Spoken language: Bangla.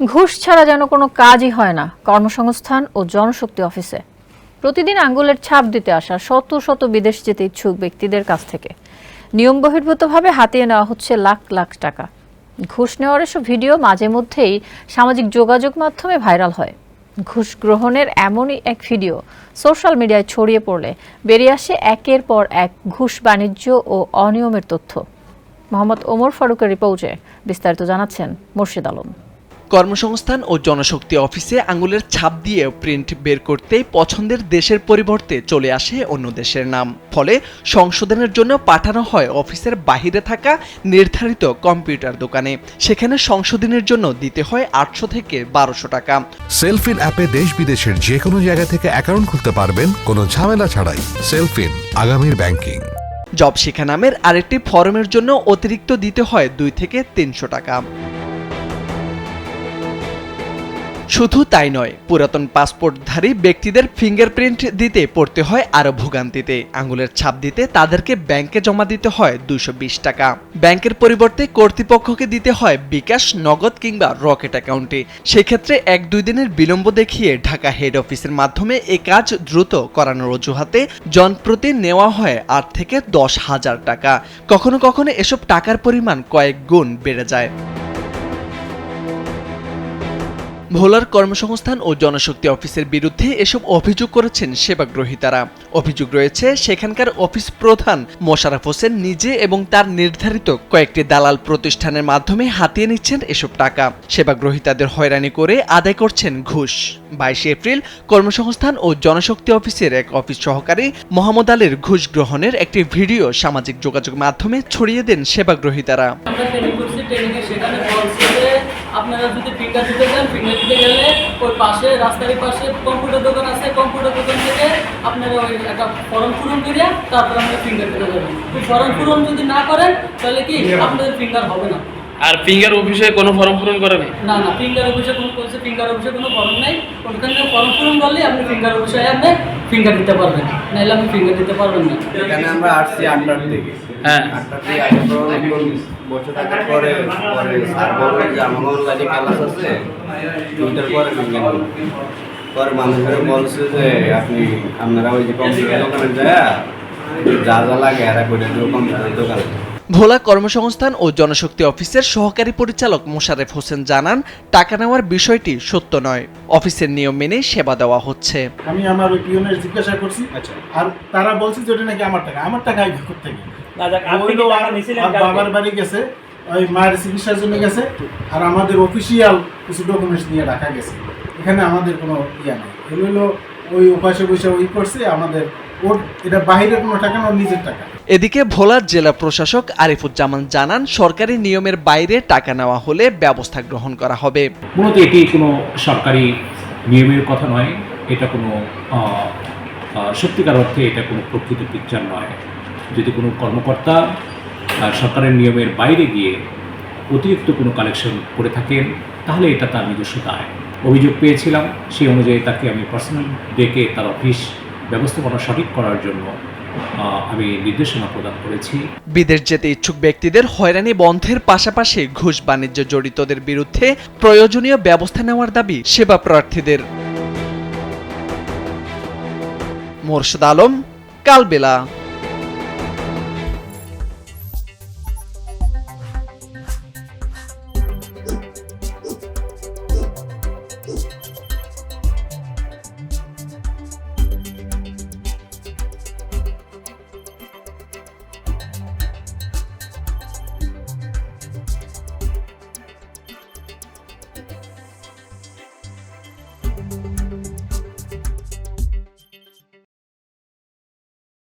ঘুষ ছাড়া যেন কোনো কাজই হয় না, কর্মসংস্থান ও জনশক্তি অফিসে। প্রতিদিন আঙ্গুলের ছাপ দিতে আসা শত শত বিদেশ যেতে ইচ্ছুক ব্যক্তিদের কাছ থেকে। নিয়ম বহির্ভূতভাবে হাতিয়ে নেওয়া হচ্ছে লাখ লাখ টাকা। ঘুষ নেওয়ার এসব ভিডিও মাঝে মধ্যেই সামাজিক যোগাযোগ মাধ্যমে ভাইরাল হয়। ঘুষ গ্রহণের এমনই এক ভিডিও সোশ্যাল মিডিয়ায় ছড়িয়ে পড়লে বেরিয়ে আসে একের পর এক ঘুষ বাণিজ্য ও অনিয়মের তথ্য। মোহাম্মদ ওমর ফারুকের রিপোর্টে বিস্তারিত জানাচ্ছেন মুর্শিদ আলম। কর্মসংস্থান ও জনশক্তি অফিসে আঙুলের ছাপ দিয়ে প্রিন্ট বের করতে পছন্দের দেশের পরিবর্তে চলে আসে অন্য দেশের নাম। ফলে সংশোধনের জন্য পাঠানো হয় অফিসের বাহিরে থাকা নির্ধারিত কম্পিউটার দোকানে। সেখানে সংশোধনের জন্য দিতে হয় আটশো থেকে বারোশো টাকা। সেলফিন অ্যাপে দেশ বিদেশের যে কোনো জায়গা থেকে অ্যাকাউন্ট খুলতে পারবেন কোনো ঝামেলা ছাড়াই। সেলফিন আগামীর ব্যাংকিং। জব শিখা নামের আরেকটি ফর্মের জন্য অতিরিক্ত দিতে হয় দুই থেকে তিনশো টাকা। শুধু তাই নয়, পুরাতন পাসপোর্টধারী ব্যক্তিদের ফিঙ্গারপ্রিন্ট দিতে পড়তে হয় আরও ভোগান্তিতে। আঙুলের ছাপ দিতে তাদেরকে ব্যাংকে জমা দিতে হয় দুশো টাকা। ব্যাংকের পরিবর্তে কর্তৃপক্ষকে দিতে হয় বিকাশ, নগদ কিংবা রকেট অ্যাকাউন্টে। সেক্ষেত্রে এক দুই দিনের বিলম্ব দেখিয়ে ঢাকা হেড অফিসের মাধ্যমে এ কাজ দ্রুত করানোর অজুহাতে জনপ্রতি নেওয়া হয় আট থেকে দশ হাজার টাকা। কখনো কখনো এসব টাকার পরিমাণ কয়েক গুণ বেড়ে যায়। ভোলার কর্মসংস্থান ও জনশক্তি অফিসের বিরুদ্ধে এসব অভিযোগ করেছেন সেবাগ্রহীতারা অভিযোগ রয়েছে, সেখানকার অফিস প্রধান মোশারফ হোসেন নিজে এবং তার নির্ধারিত কয়েকটি দালাল প্রতিষ্ঠানের মাধ্যমে হাতিয়ে নিচ্ছেন এসব টাকা। সেবাগ্রহীতাদের হয়রানি করে আদায় করছেন ঘুষ। বাইশে এপ্রিল কর্মসংস্থান ও জনশক্তি অফিসের এক অফিস সহকারী মোহাম্মদ আলীর ঘুষ গ্রহণের একটি ভিডিও সামাজিক যোগাযোগ মাধ্যমে ছড়িয়ে দেন সেবাগ্রহীতারা ফিঙ্গার দিতে চান ফিঙ্গার দিতে গেলে ওই পাশে রাস্তার পাশে কম্পিউটার দোকান আছে কম্পিউটার দোকান থেকে আপনারা ওই একটা ফর্ম পূরণ করে তারপর আপনারা ফিঙ্গার দিতে যাবেন ফর্ম পূরণ যদি না করেন তাহলে কি আপনাদের ফিঙ্গার হবে না। আর ফিঙ্গার অফিসে কোনো ফর্ম পূরণ করেনি? না না ফিঙ্গার অফিসে কোনো করছে ফিঙ্গার অফিসে কোনো ফর্ম নেই। ওখানে ফর্ম পূরণ করলে আপনি ফিঙ্গার অফিসে আপনি ফিঙ্গার দিতে পারবেন। নাহলে আপনি ফিঙ্গার দিতে পারবেন না। এখানে আমরা আসছি আটটার থেকে হ্যাঁ। আটটার থেকে আসার বসে থাকার পরে পরে স্যার বললেন যে আমার ক্লাস আছে। দুইটার পরে বিজ্ঞান পরে মানুষের বলছে যে আপনি আপনারা ওই যে কম্পিউটার দোকানে যায় যা যা লাগে এরা করে কম্পিউটার দোকানে। ভোলা কর্মসংস্থান ও জনশক্তি অফিসের সহকারী পরিচালক মোশারেফ হোসেন জানান টাকা নেওয়ার বিষয়টি সত্য নয়। অফিসের নিয়ম মেনে সেবা দেওয়া হচ্ছে। আমি আমার ওই পিওনের জিজ্ঞাসা করছি আর তারা বলছে যে ওটা নাকি আমার টাকা। আমার টাকা আর- আর বাবার বাড়ি গেছে ওই মায়ের চিকিৎসার জন্য গেছে আর আমাদের অফিসিয়াল কিছু ডকুমেন্টস নিয়ে রাখা গেছে। এখানে আমাদের কোনো ইয়া নেই। এগুলো ওই উপাসে বসে ওই করছে আমাদের ওর এটা বাইরের কোনো টাকা না নিজের টাকা। এদিকে ভোলার জেলা প্রশাসক আরিফুজ্জামান জানান সরকারি নিয়মের বাইরে টাকা নেওয়া হলে ব্যবস্থা গ্রহণ করা হবে। মূলত এটি কোনো সরকারি নিয়মের কথা নয় এটা কোনো সত্যিকার অর্থে এটা কোনো প্রকৃত পিকচার নয়। যদি কোনো কর্মকর্তা সরকারের নিয়মের বাইরে গিয়ে অতিরিক্ত কোনো কালেকশন করে থাকেন তাহলে এটা তার নিজস্ব দায়। অভিযোগ পেয়েছিলাম সেই অনুযায়ী তাকে আমি পার্সোনাল ডেকে তার অফিস ব্যবস্থাপনা সঠিক করার জন্য আমি নির্দেশনা প্রদান করেছি। বিদেশ যেতে ইচ্ছুক ব্যক্তিদের হয়রানি বন্ধের পাশাপাশি ঘুষ বাণিজ্য জড়িতদের বিরুদ্ধে প্রয়োজনীয় ব্যবস্থা নেওয়ার দাবি সেবা প্রার্থীদের। মোর্শেদ আলম, কালবেলা।